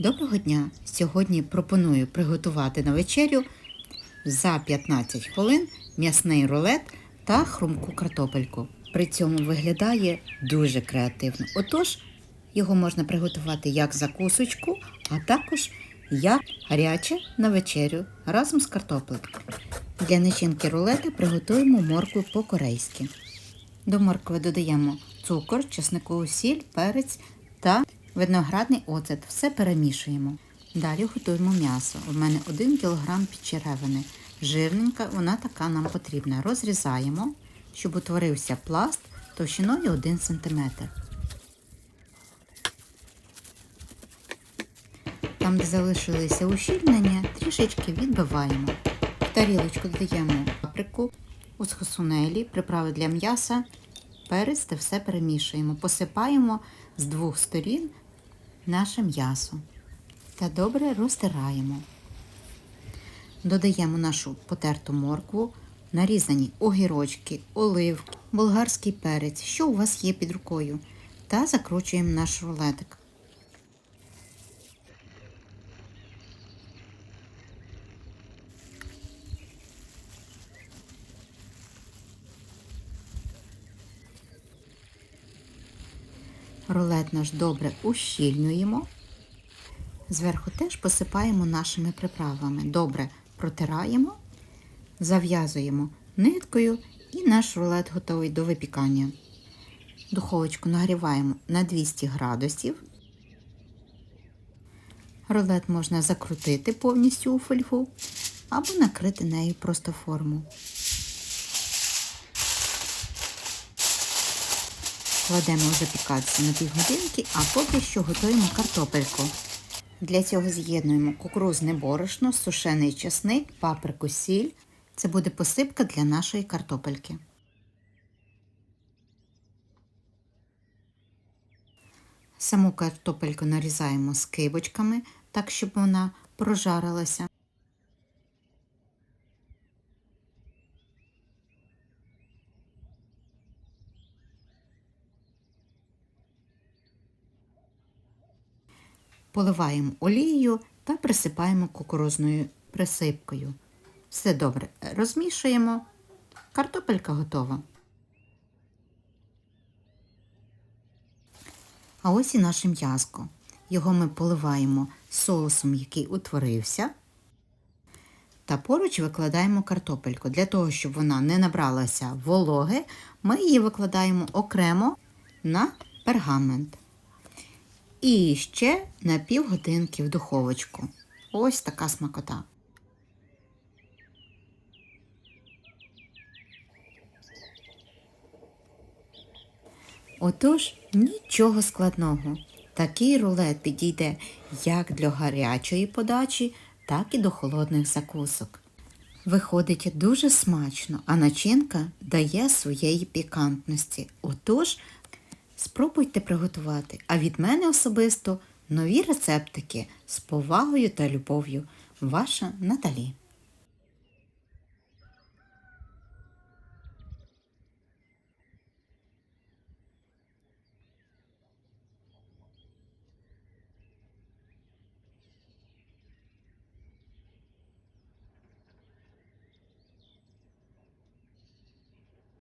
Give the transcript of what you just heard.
Доброго дня! Сьогодні пропоную приготувати на вечерю за 15 хвилин м'ясний рулет та хрумку картопельку. При цьому виглядає дуже креативно. Отож, його можна приготувати як закусочку, а також як гаряче на вечерю разом з картоплею. Для начинки рулета приготуємо моркву по-корейськи. До моркви додаємо цукор, чесникову сіль, перець виноградний оцет. Все перемішуємо. Далі готуємо м'ясо. У мене 1 кг підчеревини. Жирненька, вона така нам потрібна. Розрізаємо, щоб утворився пласт товщиною 1 см. Там, де залишилися ущільнення, трішечки відбиваємо. В тарілочку додаємо паприку, ускосунелі, приправи для м'яса, перець та все перемішуємо. Посипаємо з двох сторін наше м'ясо та добре розтираємо. Додаємо нашу потерту моркву, нарізані огірочки, оливки, болгарський перець, що у вас є під рукою, та закручуємо наш рулетик. Рулет наш добре ущільнюємо. Зверху теж посипаємо нашими приправами. Добре протираємо, зав'язуємо ниткою і наш рулет готовий до випікання. Духовочку нагріваємо на 200 градусів. Рулет можна закрутити повністю у фольгу або накрити нею просто форму. Кладемо запікатися на півгодинки, а поки що готуємо картопельку. Для цього з'єднуємо кукурузне борошно, сушений чесник, паприку, сіль. Це буде посипка для нашої картопельки. Саму картопельку нарізаємо скибочками, так щоб вона прожарилася. Поливаємо олією та присипаємо кукурузною присипкою. Все добре розмішуємо. Картопелька готова. А ось і наше м'язко. Його ми поливаємо соусом, який утворився. Та поруч викладаємо картопельку. Для того, щоб вона не набралася вологи, ми її викладаємо окремо на пергамент. І ще на півгодинки в духовочку. Ось така смакота. Отож, нічого складного. Такий рулет підійде як для гарячої подачі, так і до холодних закусок. Виходить дуже смачно, а начинка дає своєї пікантності. Отож, Спробуйте приготувати, а від мене особисто нові рецептики з повагою та любов'ю. Ваша Наталі.